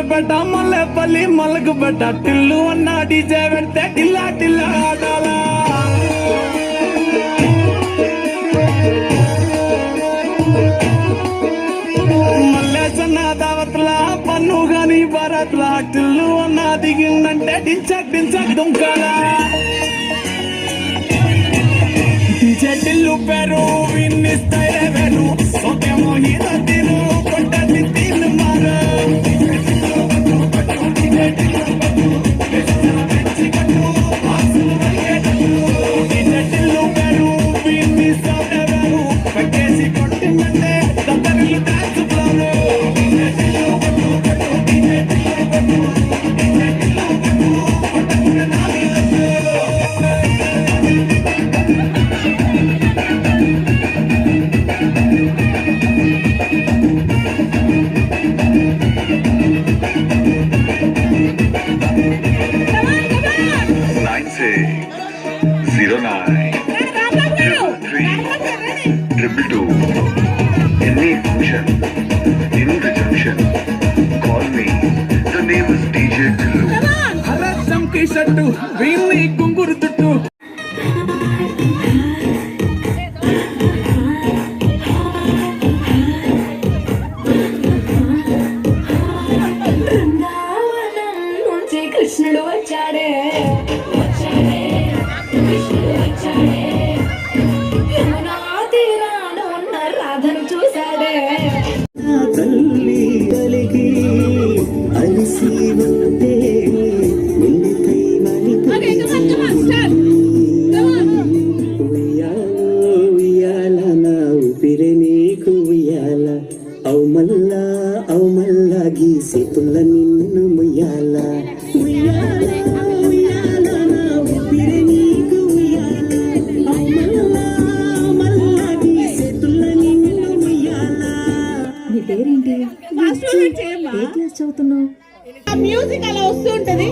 బట్ట మల్లెపల్లి మలకు పెట్ట టిల్లు అన్న డీజే పెడితే టిల్లా టిల్లా ఆడాలా మల్లేసన్న దావత్ల పన్ను గాని భారత్ల టిల్లు అన్న దిగిందంటే డించక్ డించక్ దుంకాలా టిల్లు పేరు విన్నిస్తాయి వేరు సొకేమో హీరో తీరు triple two. Any function in the junction, call me. The name is DJ T-shirt వీళ్ళని కుంగురు తుట్టు బృందావనం నుంచి కృష్ణుడు వచ్చాడే గీసి పుల్ల నిన్ను ముయ్యాల. నీ పేరేంటి? ఏ క్లాస్ చదువుతున్నావు? ఆ మ్యూజిక్ అలా వస్తూ ఉంటది.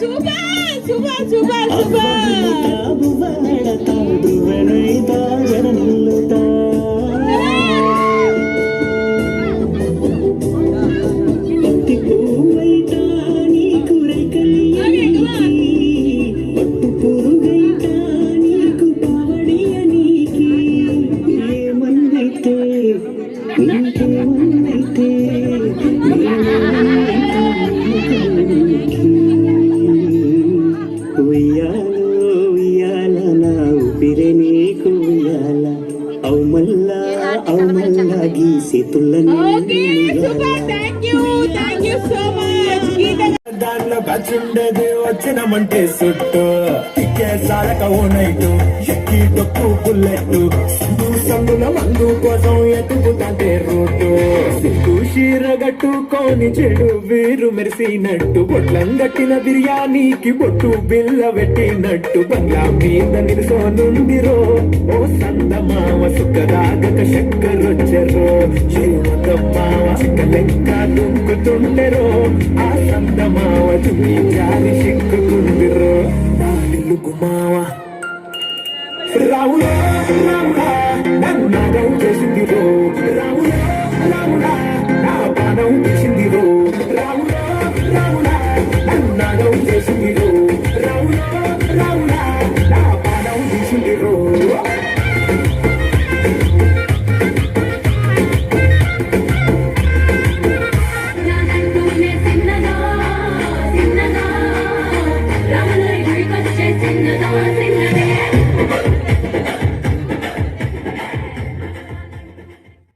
సూపర్ సూపర్ సూపర్ సూపర్ మల్లా అవు మల్లా గీసి తుల్లని దాంట్లో కచ్చుండేది వచ్చినమంటే సుట్టు. తిక్కే సారక ఓ నైటు ఎక్కి డొక్కు బుల్లెట్ సందు సందుల మందు కోసం ఎత్తుకుతాంటే రూటు చీరగట్టుకొని చెడు వీరు మెరిసినట్టు బొట్లం గట్టిన బిర్యానీకి బొట్టు బిల్ల పెట్టినట్టు బంగ్లా మీద నిలుసోనుందిరో ఓ సందమావ సుఖరాగక చక్కరొచ్చరో మావ చిక్క లెక్క దుంకుతుండెరో ఆ సందమావ చుట్టి జాలి చిక్కుకుందిరో తెలుగు మావ రావులో రావులా Just